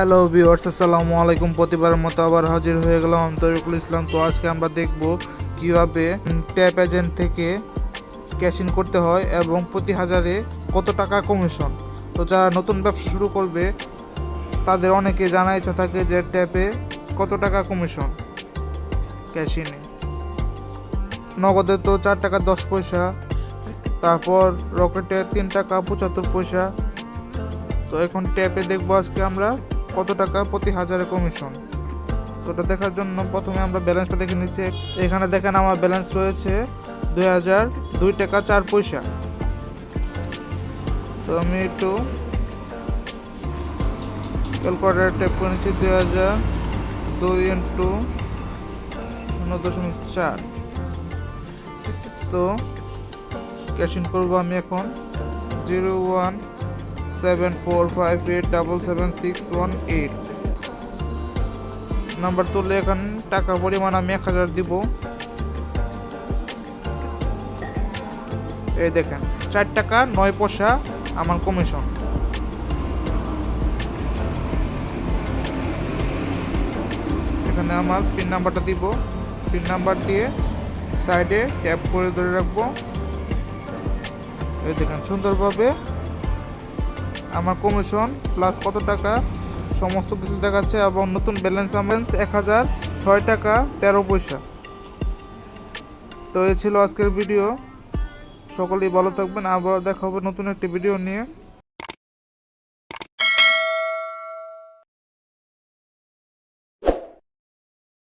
Hello viewers, আসসালামু আলাইকুম। প্রতিবারের মতো আবার হাজির হয়ে গেলাম তরিকুল ইসলাম। তো আজকে আমরা দেখব কীভাবে ট্যাপ এজেন্ট থেকে ক্যাশ ইন করতে হয় এবং প্রতি হাজারে কত টাকা কমিশন। তো যারা নতুন ব্যবসা শুরু করবে, তাদের অনেকে জানা ইচ্ছা থাকে যে ট্যাপে কত টাকা কমিশন ক্যাশ ইনে। নগদে তো চার টাকা, দশ পয়সা। তারপর রকেটে তিন টাকা, পঁচাত্তর পয়সা। তো এখন ট্যাপে দেখব আজকে আমরা কত টাকা প্রতি হাজারে কমিশন? তো ওটা দেখার জন্য প্রথমে আমরা ব্যালেন্সটা দেখে নিচ্ছি। এখানে দেখেন আমার ব্যালেন্স রয়েছে দুই হাজার দুই টাকা চার পয়সা। তো আমি একটু ক্যালকুলেটার ট্যাপ করে নিচ্ছি দুই হাজার দুই ইন্টু শূন্য দশমিক চার। তো ক্যাশ ইন করব আমি এখন zero one seven four five eight double seven six one eight number তুললে এখন টাকা পরিমাণ আমি এক হাজার দিব এই দেখেন, চার টাকা, নয় পয়সা, আমার কমিশন এখানে আমার পিন নাম্বারটা দিব। পিন নাম্বার দিয়ে সাইডে ট্যাপ করে ধরে রাখব। এই দেখেন, সুন্দরভাবে আমার কমিশন প্লাস কত টাকা? সমস্ত কিছু দেখাচ্ছে এবং নতুন ব্যালেন্স আমার এক হাজার ছয় টাকা তেরো পয়সা। তো এ ছিল আজকের ভিডিও সকলেই ভালো থাকবেন। আবার দেখা হবে নতুন একটি ভিডিও নিয়ে।